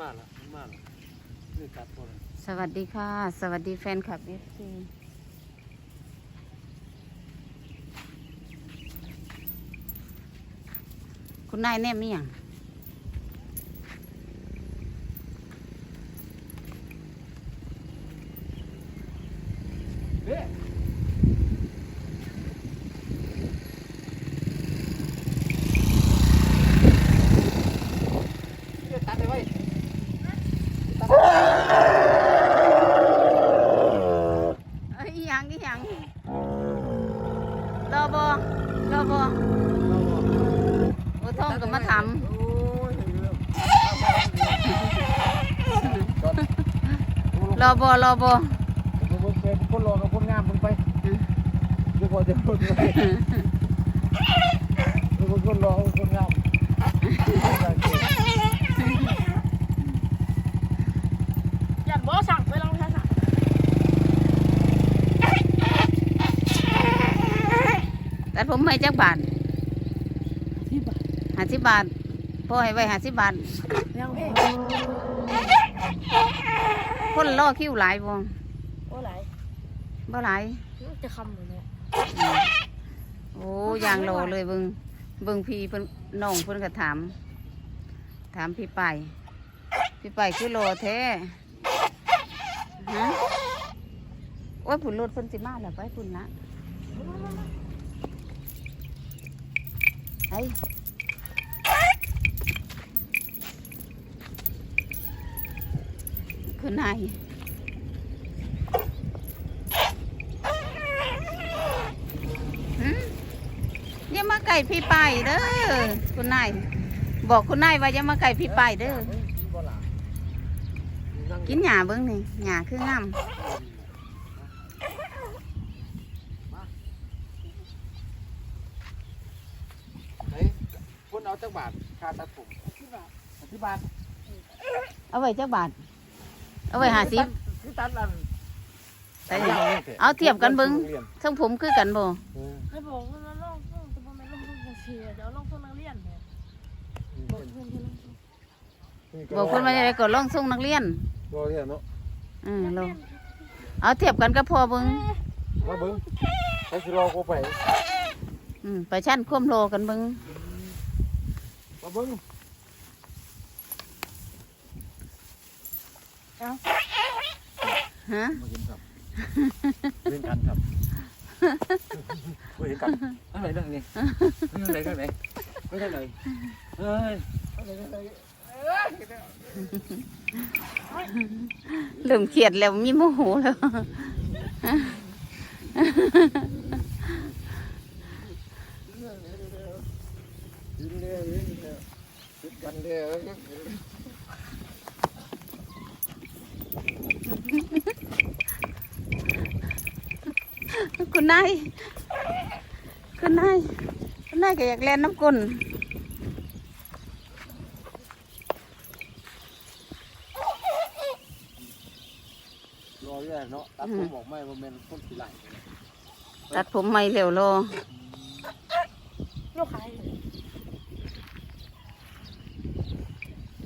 มากละมันมาละนี่ตัดตัวเลยสวัสดีค่ะ สวัสดีแฟนคลับเอฟซีคุณนายแน่มีอย่าง เฮ้ยตัดเลยไว้ เอ้ยอีหยั งอีหยังรอบอรอบอโอ้ท่องก็มาถามโอ้ยเรื่องรอบอรอบอผมเป็นคนรอกับคนงามมึงไปเดี๋ยวพอจะพูดไปเป็นคนรอกับคนงาม อยากบอกสั่งไปลองใช้สั่ง แต่ผมไม่จักบาทห้าสิบบาทพ่อให้ไว้ห้าสิบบาทยังเพ่อคิ้วหลายบ่โอ้ไหลบ่หลายจะคำอยู่เนี่ยโอ้ยางรอเลยเบิงเบิงพี่เพิ่นน้องเพิ่นก็ถาม ถามพี่ไปพี่ไปคือรอแท้ฮะโอ้ยผุนรถเพิ่นสิมาแล้วไปผุนละ ไคือนายหืมอย่ามาไก่พี่ไปเด้อคุณนายบอกคุณนายว่าอย่ามาไก่พี่ไปเด้อกินหญ้าเบิ้งนี่หญ้าคืองาม ไหน คนเอาจักบาทค่าตัดผมที่บาทเอาไว้จักบาท เอาไว้ห้าสิบที่ตัดอันแต่นี่เอาเทียบกันเบิ้งทั้งผมคือกันบ่ให้บอกว่ามันลองลองจะบอกไม่ลองลองเชียร์เดี๋ยวลองพวกนักเรียนเนี่ยบอกเพื่อนที่ลองบอกคนมาจะได้ก็ลองส่งนักเรียนบ่เรียนเนาะอืมลองเอาเทียบกันก็พอเบิ้งมาเบิ่งไปสิรอกูไปอืมไปชั้นควมโลกันเบิ้ง มาเบิ่งฮะมาเห็นครับเล่นกันครับบ่เห็นกันอะไรเรื่องนี้เรื่องไหนเรื่องไหนเรื่องไหนเอ้ยเริ่มเครียดแล้วมีโมโหแล้ว กันเด้อคุณนายคุณนายคุณนายก็อยากเล่นน้ำกลนรอแย่เนาะตัดผมออกไม่ว่าแม่นคนสิไหลตัดผมไม่เร็วโลลูกขายไปยางคนอื่นได้กี่รู้บ้าง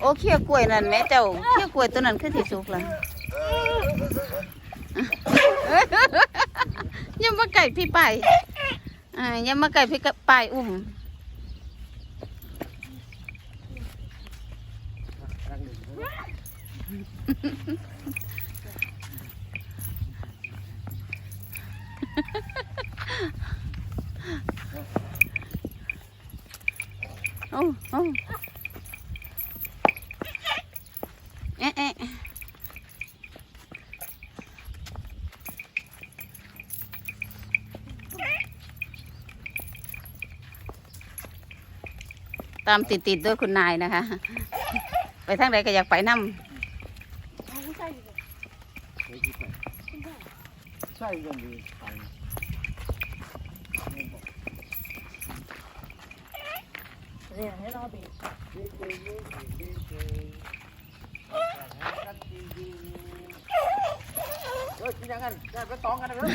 โอ้เขี้ยวกล้วยนั่นแม่เจ้าเขี้ยวกล้วยตัวนั้นคือที่สุกละอยังมาไก่พี่ไปอ่ายังมาไก่พี่ไปายอุ้ม รังหนึ่ง โอ้โอ้เอ๊ะเอ๊ะตามติดติดๆด้วยคุณนายนะคะ ไปทางใดก็อยากไปนั่เอาผู้ชายอยู่ใช่กี่ไปใช่ยังดีไป เนี่ยให้เราบีบเฮ้ยกินยังกันแยกไปตองกันนะเด้อ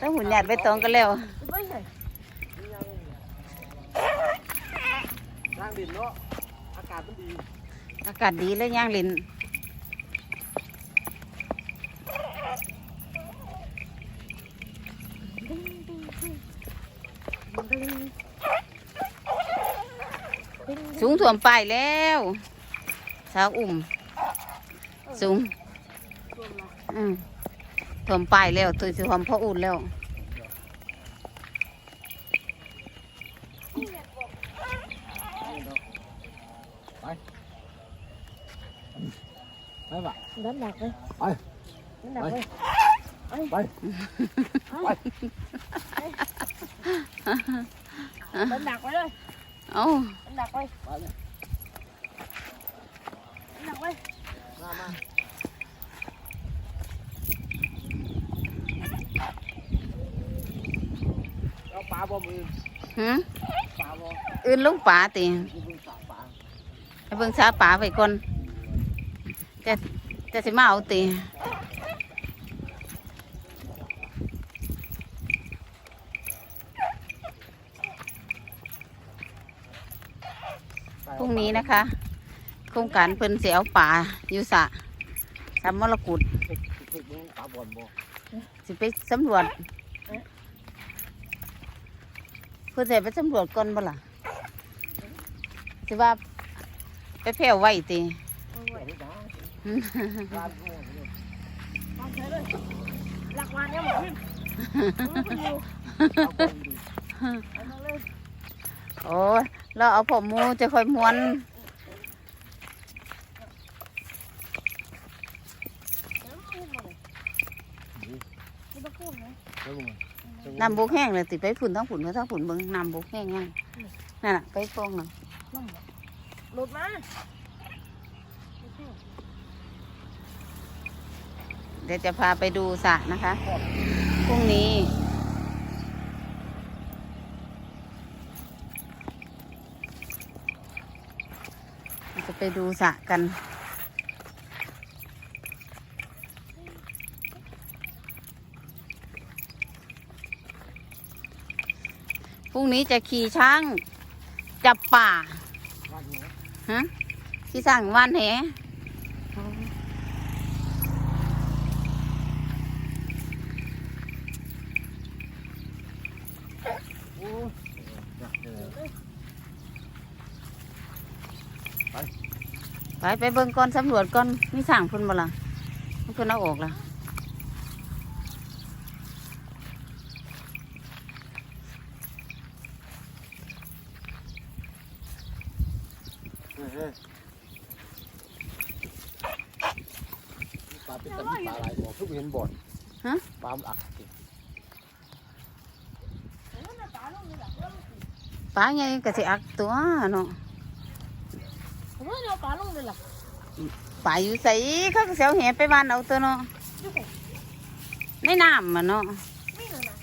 ต้องหุ่นหยาดไปตองกันแล้วไม่ใช่ดินเนาะอากาศมันดี อากาศดีแล้วย่างลิน สูงถ่วมปลายแล้วสาวอุ่ม สูงอืมถ่วมปลายแล้วตัวถ่วมพ่ออุ่นแล้วไปปะดันดักเลยไปดันดักเลยไปดันดักไปเลยเอ้าดันดักไปไปเลยดันดักไปมามาเอาปลา บ่มือหืมปลาบ่อื่นลงป่าติคือเพิ่งสาปลา ให้เบิ่งสาป่าไปก่อนจะจะสิมาเอาติ พรุ่งนี้นะคะ โครงการเพิ่นเสียเอาป่าอยู่สระสามมรกุฎเฮ็ดเฮ็ดเบิ่งปลาบ่อนบ่สิไปสำรวจเพื่อจะไปสำรวจก่อนบ่ล่ะสิว่าไปแผ่วไว้ติเอาไว้เฮ็ดได้อืมปลาบ่อนเนี่ยวางใช้เลยหลักวานเนี่ยหมด โอ้ยเราเอาผมมูจะค่อยม้วนเดี๋ยวมันขึ้นมาเลยไม่ต้องพูดนะเบิ่งมาน้ำบกแห้งเลยติไปฝุ่นทั้งฝุ่นเพื่ทั้งฝุ่นเบิ่งน้ำบกแห้งยังนั่นน่ะไปฟองน่ะนั่งหลุดมาเดี๋ยวจะพาไปดูสระนะคะพรุ่งนี้ จะไปดูสระกัน พรุ่งนี้จะขี่ช้าง จับป่า ฮะ ที่สั่งว่านแห โอ้ยเออ ไปไปเบิ่งก่อนสำรวจก่อนมีสั่งพุ่นบ่ล่ะมันเพิ่นเอาออกล่ะเออเออปลาเป็นตะมีปลาหลายบ่เพิ่งเห็นบ่อนฮะปลามันอักสิปลาไงก็สิอักตัวเนาะผมว่าเอา ปลาลงเลยล่ะปลาอยู่ใสเขาก็เสียวแหไปบ้านเอาตัวเนาะในน้ำมันเนาะไม่เลยนะ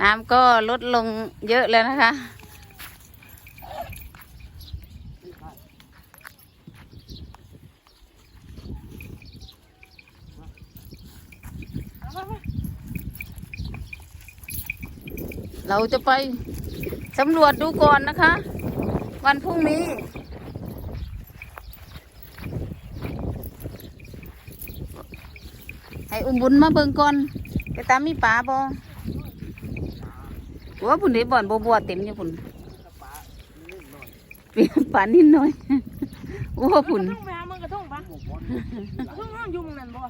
น้ำก็ลดลงเยอะแล้วนะคะเอาไปไปเราจะไป สำรวจดูก่อนนะคะ วันพรุ่งนี้ ให้อุ้มบุญมาเบิ่งก่อนไปตามมีปลาบ่ว่าพุ่นได้บ่อนบัวบัวเต็มอยู่พุ่นเปลี่ยนปลานิดหน่อยโอ้พุ่นกระทงไปหามึงกระทงปะหมกบ่อนกระทงห้องอยู่มึงนั่นบ่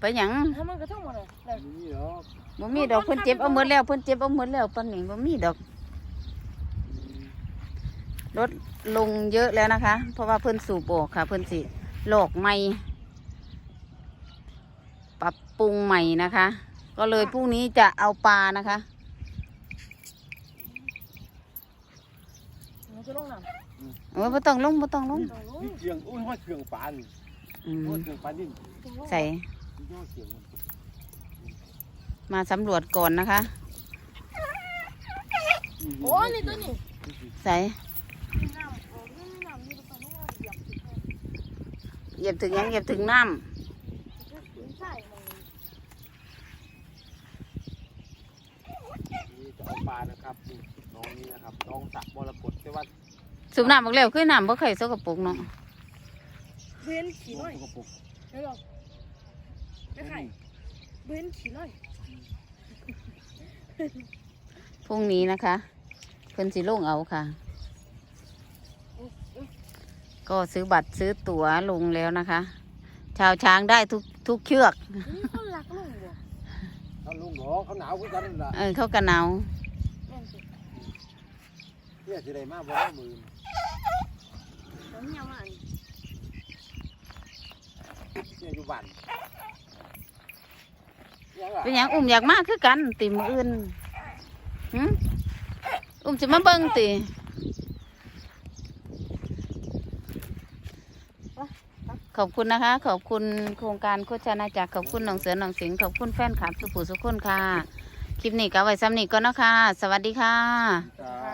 ไปหยังหามึงกระทงมาเลยเลยนี่เหรอ บ่มีดอกเพิ่นเจ็บเอาหมดแล้วเพิ่นเจ็บเอาหมดแล้วปานนี้บ่มีดอกลดลงเยอะแล้วนะคะ เพราะว่าเพิ่นสูบออกค่ะ เพิ่นสิหลอกใหม่ ปรับปรุงใหม่นะคะ ก็เลยพรุ่งนี้จะเอาปลานะคะมึงจะลงน้ำโอ้ยบ่ต้องลงบ่ต้องลงต้องลงนี่เคียงโอ้ยห้อยเคียงปลานี่อืมห้อยเคียงปลานิ่มต้องลงใส่นี่ห้อยเคียงมัน มาสำรวจก่อนนะคะ โอ้ยนี่ตัวนี้ใส่น้ำโอ้ยน้ำนี่ตัวนู้นเหยียบสิเหยียบถึงหยังเหยียบถึงน้ำใช่มึงจะเอาปลานะครับนี่น้องนี้นะครับน้องสระมรกตแต่ว่าสูบน้ำบักแล้วคือน้ำบ่เคยสกปรกเนาะเบนขี่หน่อยสกปรกเดี๋ยวหรอกไม่ไข่เบนขี่หน่อย พรุ่งนี้นะคะ เพิ่นสิลงเอาค่ะ ก็ซื้อบัตรซื้อตั๋วลงแล้วนะคะ ชาวช้างได้ทุกทุกเชือกนี่คนรักลุงบ่เขาลุงหรอเขาหนาวเหมือนกันนั่นล่ะเออเขากระหนาวแม่นสิเนี่ยสิได้มาบ่ได้มือแล้วเนี่ยมาอันเนี่ยอยู่บ้านยังอะ เป็นอย่างอุ้มอยากมากคือกันติมืออื่นอุ้มจะมาเบิ้งติขอบคุณนะคะ ขอบคุณโครงการโคชนาจักรขอบคุณหนองเสือหนองสิงขอบคุณแฟนคลับสุภูสุขุนค่ะ คลิปนี้ก็ไว้ซ้ำนี้ก็นะคะสวัสดีค่ะ